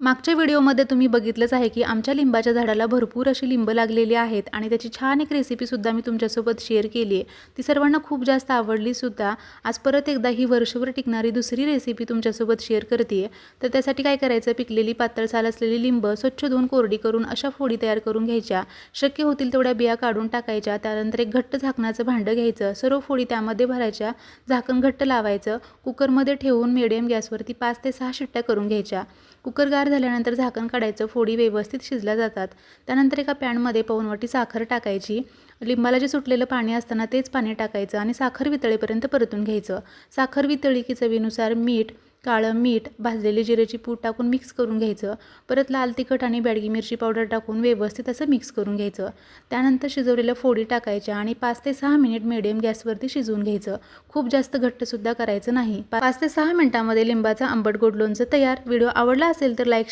मागच्या व्हिडिओमध्ये तुम्ही बघितलंच आहे की आमच्या लिंबाच्या झाडाला भरपूर अशी लिंब लागलेली आहेत आणि त्याची छान एक रेसिपीसुद्धा मी तुमच्यासोबत शेअर केली आहे. ती सर्वांना खूप जास्त आवडलीसुद्धा आज परत एकदा ही वर्षभर टिकणारी दुसरी रेसिपी तुमच्यासोबत शेअर करते तर त्यासाठी काय करायचं? पिकलेली पातळ साल असलेली लिंब स्वच्छ धुवून कोरडी करून अशा फोडी तयार करून घ्यायच्या. शक्य होतील तेवढ्या बिया काढून टाकायच्या. त्यानंतर एक घट्ट झाकणाचं भांडं घ्यायचं. सर्व फोडी त्यामध्ये भरायच्या. झाकण घट्ट लावायचं. कुकरमध्ये ठेवून मिडियम गॅसवरती पाच ते सहा शिट्ट्या करून घ्यायच्या. कुकर गार झाल्यानंतर झाकण काढायचं फोडी व्यवस्थित शिजल्या जातात. त्यानंतर एका पॅनमध्ये पवनवटी साखर टाकायची. लिंबाला जे सुटलेलं पाणी असताना तेच पाणी टाकायचं आणि साखर वितळेपर्यंत परतून घ्यायचं. साखर वितळी की चवीनुसार मीठ काळं मीठ भाजलेली जिऱ्याची पूड टाकून मिक्स करून घ्यायचं. परत लाल तिखट आणि बॅडगी मिरची पावडर टाकून व्यवस्थित असं मिक्स करून घ्यायचं. त्यानंतर शिजवलेल्या फोडी टाकायच्या आणि पाच ते सहा मिनिट मिडियम गॅसवरती शिजवून घ्यायचं. खूप जास्त घट्टसुद्धा करायचं नाही. पाच ते सहा मिनिटामध्ये लिंबाचा आंबट गोड लोणचं तयार. व्हिडिओ आवडला असेल तर लाईक